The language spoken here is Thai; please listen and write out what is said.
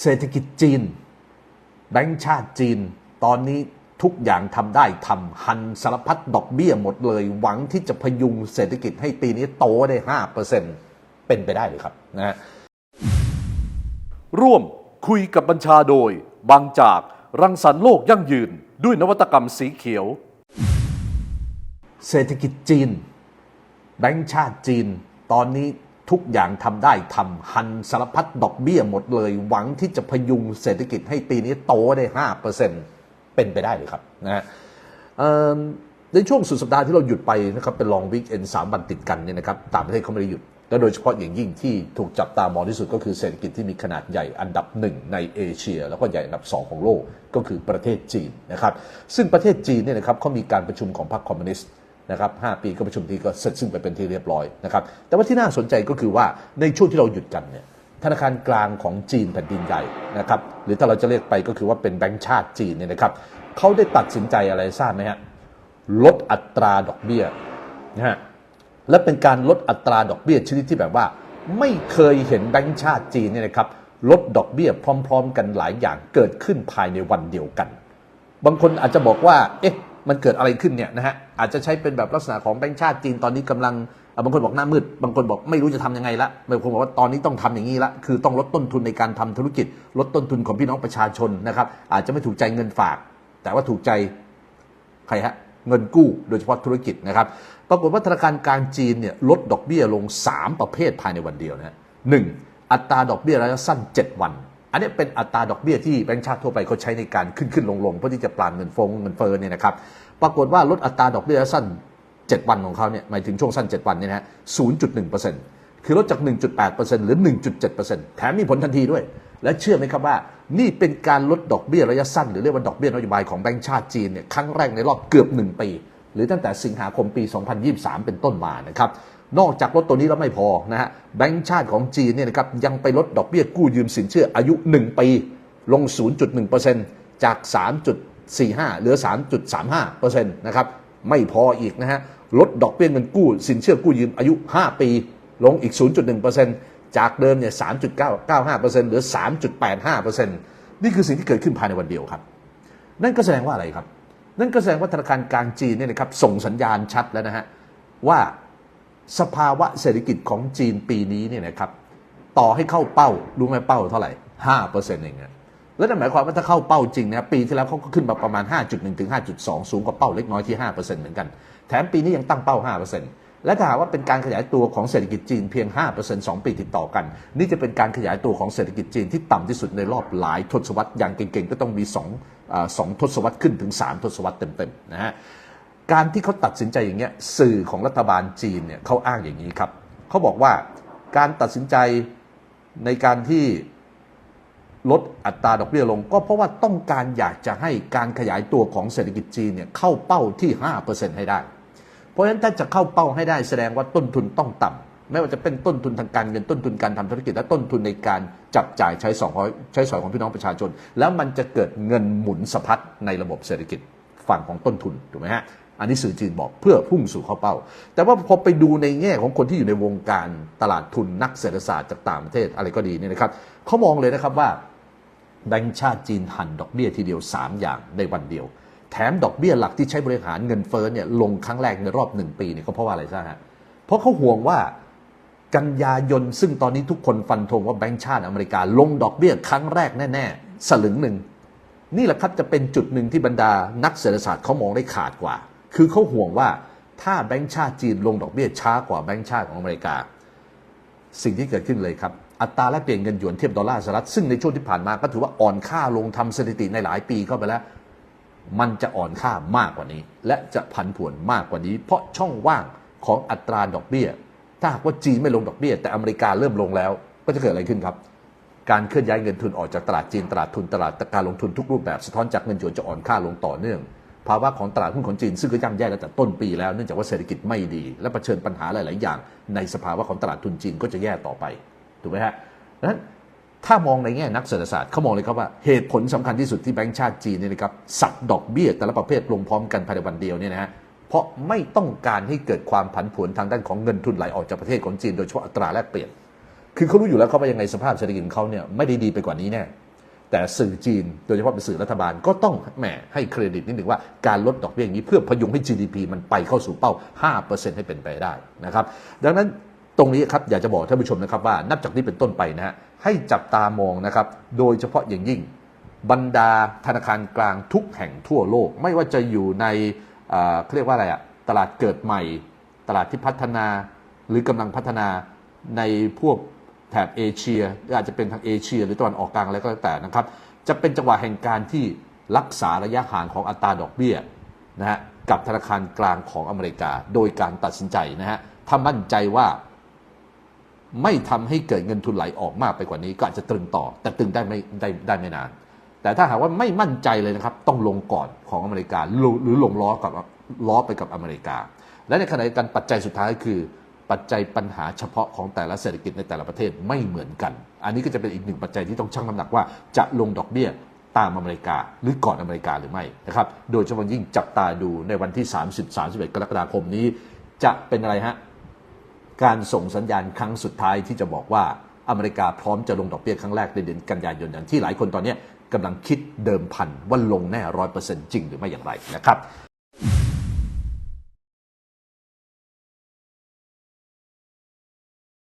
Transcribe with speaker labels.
Speaker 1: เศรษฐกิจจีน แบงก์ชาติจีน ตอนนี้ทุกอย่างทำได้ทำหันสารพัดดอกเบี้ยหมดเลย หวังที่จะพยุงเศรษฐกิจให้ปีนี้โตได้ห้าเปอร์เซ็นเป็นไปได้เลยครับนะฮะ
Speaker 2: ร่วมคุยกับบัญชาโดย บางจากรังสรรค์โลกยั่งยืน ด้วยนวัตกรรมสีเขียว
Speaker 1: เศรษฐกิจจีน แบงก์ชาติจีน ตอนนี้ ทุกอย่างทำได้ทำหันสารพัดดอกเบี้ยหมดเลย หวังที่จะพยุงเศรษฐกิจให้ปีนี้โตได้ห้าเปอร์เซ็นเป็นไปได้เลยครับนะฮะในช่วงสุดสัปดาห์ที่เราหยุดไปนะครับเป็นลองวิกเอนสามวันติดกันเนี่ยนะครับต่างประเทศเขาไม่ได้หยุดและโดยเฉพาะอย่างยิ่งที่ถูกจับตามองที่สุดก็คือเศรษฐกิจที่มีขนาดใหญ่อันดับหนึ่งในเอเชีย แล้วก็ใหญ่อันดับสองของโลกก็คือประเทศจีนนะครับซึ่งประเทศจีนเนี่ยนะครับเขามีการประชุมของพรรคคอมมิวนิสต์ นะครับ5ปีก็ประชุมทีก็เสร็จสิ้นไปเป็นที่เรียบร้อยนะครับ แต่ว่าที่น่าสนใจก็คือว่าในช่วงที่เราหยุดกันเนี่ยธนาคารกลางของจีนแผ่นดินใหญ่นะครับ หรือถ้าเราจะเรียกไปก็คือว่าเป็นแบงก์ชาติจีนเนี่ยนะครับเขาได้ตัดสินใจอะไรทราบไหมฮะลดอัตราดอกเบี้ยนะฮะและเป็นการลดอัตราดอกเบี้ยชนิดที่แบบว่า ไม่เคยเห็นแบงก์ชาติจีนเนี่ยนะครับลดดอกเบี้ยพร้อม ๆ กันหลายอย่างเกิดขึ้นภายในวันเดียวกัน บางคนอาจจะบอกว่า เอ๊ะ มันเกิดอะไรขึ้นเนี่ยนะฮะ อาจจะใช้เป็นแบบลักษณะของแบงก์ชาติจีนตอนนี้กำลังบางคนบอกหน้ามืด บางคนบอกไม่รู้จะทำยังไงละบางคนบอกว่าตอนนี้ต้องทำอย่างนี้ละคือต้องลดต้นทุนในการทำธุรกิจ ลดต้นทุนของพี่น้องประชาชนนะครับ อาจจะไม่ถูกใจเงินฝาก แต่ว่าถูกใจใครฮะเงินกู้โดยเฉพาะธุรกิจนะครับ ปรากฏว่าธนาคารกลางจีนเนี่ยลดดอกเบี้ยลง 3 ประเภทภายในวันเดียวนะฮะหนึ่งอัตราดอกเบี้ยระยะสั้น 7 วัน อันนี้เป็นอัตราดอกเบี้ยที่แบงก์ชาติทั่วไปเขาใช้ในการขึ้นขึ้นลงลงเพื่อที่จะปลานเงินฟงเงินเฟ้อเนี่ยนะครับปรากฏว่าลดอัตราดอกเบี้ยระยะสั้น 7 วันของเขาเนี่ยหมายถึงช่วงสั้น 7 วันเนี่ยนะฮะ0.1%คือลดจาก 1.8%หรือ 1.7%แถมมีผลทันทีด้วย และเชื่อไหมครับว่านี่เป็นการลดดอกเบี้ยระยะสั้น หรือเรียกว่าดอกเบี้ยนโยบายของแบงก์ชาติจีนเนี่ยครั้งแรกในรอบเกือบ 1 ปี หรือตั้งแต่สิงหาคมปี 2023 เป็นต้นมานะครับ นอกจากลดตัวนี้แล้วไม่พอนะฮะแบงก์ชาติของจีนเนี่ยนะครับยังไปลดดอกเบี้ยกู้ยืมสินเชื่ออายุ 1 ปีลง 0.1%จาก 3.45 เหลือ 3.35%นะครับไม่พออีกนะฮะลดดอกเบี้ยเงินกู้สินเชื่อกู้ยืมอายุ 5 ปี ลงอีก 0.1%จากเดิมเนี่ย 3.95%เหลือ 3.85%นี่คือสิ่งที่เกิดขึ้นภายในวันเดียวครับ นั่นก็แสดงว่าอะไรครับ นั่นก็แสดงว่าธนาคารกลางจีนเนี่ยนะครับส่งสัญญาณชัดแล้วนะฮะว่า สภาวะเศรษฐกิจของจีนปีนี้เนี่ยนะครับต่อให้เข้าเป้ารู้ไหมเป้าเท่าไหร่ห้าเปอร์เซ็นต์เองนะแล้วนั่นหมายความว่าถ้าเข้าเป้าจริงนะปีที่แล้วเขาก็ขึ้นมาประมาณ 5.1 ถึง 5.2 สูงกว่าเป้าเล็กน้อยที่ 5%เหมือนกัน แถมปีนี้ยังตั้งเป้า 5%และถ้าหากว่าเป็นการขยายตัวของเศรษฐกิจจีนเพียง 5% 2 ปีติดต่อกัน นี่จะเป็นการขยายตัวของเศรษฐกิจจีนที่ต่ำที่สุดในรอบหลายทศวรรษอย่างเก่งๆ ก็ต้องมี2อ่าสองทศวรรษขึ้นถึง 3 ทศวรรษเต็มๆนะฮะ การที่เขาตัดสินใจอย่างเงี้ยสื่อของรัฐบาลจีนเนี่ยเขาอ้างอย่างนี้ครับเขาบอกว่าการตัดสินใจในการที่ลดอัตราดอกเบี้ยลง ก็เพราะว่าต้องการอยากจะให้การขยายตัวของเศรษฐกิจจีนเนี่ยเข้าเป้าที่ 5%ให้ได้ เพราะฉะนั้นถ้าจะเข้าเป้าให้ได้แสดงว่าต้นทุนต้องต่ำไม่ว่าจะเป็นต้นทุนทางการเงินต้นทุนการทำธุรกิจและต้นทุนในการจับจ่ายใช้สองใช้สอยของพี่น้องประชาชน แล้วมันจะเกิดเงินหมุนสะพัดในระบบเศรษฐกิจฝั่งของต้นทุนถูกไหมฮะ อันนี้สื่อจีนบอกเพื่อพุ่งสู่เข้าเป้า แต่ว่าพอไปดูในแง่ของคนที่อยู่ในวงการตลาดทุนนักเศรษฐศาสตร์จากต่างประเทศอะไรก็ดีเนี่ยนะครับเขามองเลยนะครับว่าแบงก์ชาติจีนหันดอกเบี้ยทีเดียว 3 อย่างในวันเดียว แถมดอกเบี้ยหลักที่ใช้บริหารเงินเฟ้อเนี่ยลงครั้งแรกในรอบหนึ่งปีเนี่ยก็เพราะว่าอะไรทราบฮะเพราะเขาห่วงว่ากันยายนซึ่งตอนนี้ทุกคนฟันธงว่าแบงก์ชาติอเมริกาลงดอกเบี้ยครั้งแรกแน่ๆสลึงหนึ่งนี่แหละครับจะเป็นจุดหนึ่งที่บรรดานักเศรษฐศาสตร์เขามองได้ขาดกว่า คือเขาห่วงว่าถ้าแบงก์ชาติจีนลงดอกเบี้ยช้ากว่าแบงก์ชาติของอเมริกา สิ่งที่เกิดขึ้นเลยครับ อัตราแลกเปลี่ยนเงินหยวนเทียบดอลลาร์สหรัฐซึ่งในช่วงที่ผ่านมาก็ถือว่าอ่อนค่าลงทำสถิติในหลายปีเข้าไปแล้ว มันจะอ่อนค่ามากกว่านี้ และจะผันผวนมากกว่านี้ เพราะช่องว่างของอัตราดอกเบี้ย ถ้าหากว่าจีนไม่ลงดอกเบี้ย แต่อเมริกาเริ่มลงแล้ว ก็จะเกิดอะไรขึ้นครับการเคลื่อนย้ายเงินทุนออกจากตลาดจีนตลาดทุนตลาดการลงทุนทุกรูปแบบสะท้อนจากเงินหยวนจะอ่อนค่าลงต่อเนื่อง ภาวะของตลาดหุ้นของจีนซึ่งก็ย่ำแย่ตั้งแต่ต้นปีแล้วเนื่องจากว่าเศรษฐกิจไม่ดี และเผชิญปัญหาหลาย ๆ อย่าง ในสภาวะของตลาดทุนจีนก็จะแย่ต่อไปถูกไหมฮะดังนั้นถ้ามองในแง่นักเศรษฐศาสตร์เขามองเลยครับว่าเหตุผลสำคัญที่สุดที่แบงก์ชาติจีนเนี่ยนะครับสับดอกเบี้ยแต่ละประเภทลงพร้อมกันภายในวันเดียวเนี่ยนะฮะเพราะไม่ต้องการให้เกิดความผันผวนทางด้านของเงินทุนไหลออกจากประเทศของจีนโดยเฉพาะอัตราแลกเปลี่ยน คือเขารู้อยู่แล้วเขาว่ายังไงสภาพเศรษฐกิจของเขาเนี่ยไม่ได้ดีไปกว่านี้แน่ แต่สื่อจีนโดยเฉพาะเป็นสื่อรัฐบาลก็ต้องแหมให้เครดิตนิดหนึ่งว่าการลดดอกเบี้ยอย่างนี้เพื่อพยุงให้ GDP มันไปเข้าสู่เป้า 5%ให้เป็นไปได้นะครับดังนั้นตรงนี้ครับอยากจะบอกท่านผู้ชมนะครับว่านับจากนี้เป็นต้นไปนะฮะให้จับตามองนะครับโดยเฉพาะอย่างยิ่ง บรรดาธนาคารกลางทุกแห่งทั่วโลก ไม่ว่าจะอยู่ในเอ่อเขาเรียกว่าอะไรอะตลาดเกิดใหม่ ตลาดที่พัฒนาหรือกำลังพัฒนาในพวก แถบเอเชียหรืออาจจะเป็นทางเอเชีย หรือตะวันออกกลางอะไรก็แล้วแต่นะครับ จะเป็นจังหวะแห่งการที่รักษาระยะห่างของอัตราดอกเบี้ยนะฮะกับธนาคารกลางของอเมริกา โดยการตัดสินใจนะฮะถ้ามั่นใจว่าไม่ทำให้เกิดเงินทุนไหลออกมากไปกว่านี้ ก็อาจจะตรึงต่อ แต่ตรึงได้ไม่ได้ได้ไม่นาน แต่ถ้าหากว่าไม่มั่นใจเลยนะครับ ต้องลงก่อนของอเมริกาหรือลงล้อกับล้อไปกับอเมริกา และในขณะเดียวกันปัจจัยสุดท้ายคือ ปัจจัยปัญหาเฉพาะของแต่ละเศรษฐกิจในแต่ละประเทศไม่เหมือนกัน อันนี้ก็จะเป็นอีกหนึ่งปัจจัยที่ต้องชั่งน้ำหนักว่าจะลงดอกเบี้ยตามอเมริกาหรือก่อนอเมริกาหรือไม่นะครับ โดยเฉพาะยิ่งจับตาดูในวันที่ 30-31 กรกฎาคมนี้ จะเป็นอะไรฮะ การส่งสัญญาณครั้งสุดท้ายที่จะบอกว่าอเมริกาพร้อมจะลงดอกเบี้ยครั้งแรกในเดือนกันยายนอย่างที่หลายคนตอนนี้กำลังคิดเดิมพันว่าลงแน่ร้อยเปอร์เซ็นต์จริงหรือไม่อย่างไรนะครับ